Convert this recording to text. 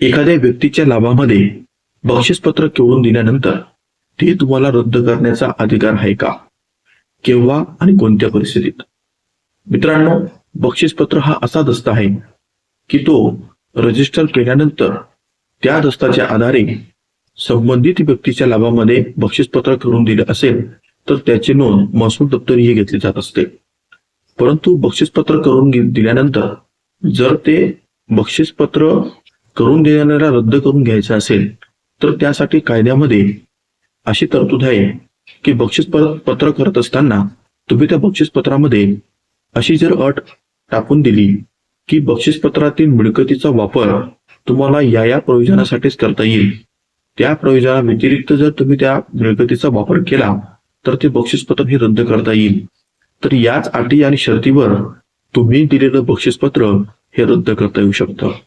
एखाद्या व्यक्तीच्या लाभामध्ये बक्षीसपत्र केवळून दिल्यानंतर ते तुम्हाला रद्द करण्याचा अधिकार आहे का? केव्हा आणि कोणत्या परिस्थितीत? मित्रांनो बक्षीसपत्र हा असा दस्ता आहे की तो रजिस्टर केल्यानंतर त्या दस्ताच्या आधारे संबंधित व्यक्तीच्या लाभामध्ये बक्षीसपत्र करून दिले असेल तर त्याची नोंद महसूल दप्तरीही घेतली जात असते. परंतु बक्षीसपत्र करून दिल्यानंतर जर ते बक्षीसपत्र करून देणाऱ्याला रद्द करून घ्यायचं असेल तर त्यासाठी कायद्यामध्ये अशी तरतूद आहे की बक्षीस पत्र करत असताना तुम्ही त्या बक्षीसपत्रामध्ये अशी जर अट टाकून दिली की बक्षीसपत्रातील मिळकतीचा वापर तुम्हाला या या प्रयोजनासाठीच करता येईल. त्या प्रयोजना व्यतिरिक्त जर तुम्ही त्या मिळकतीचा वापर केला तर ते बक्षीसपत्र हे रद्द करता येईल. तर याच अटी आणि शर्तीवर तुम्ही दिलेलं बक्षीसपत्र हे रद्द करता येऊ शकतं.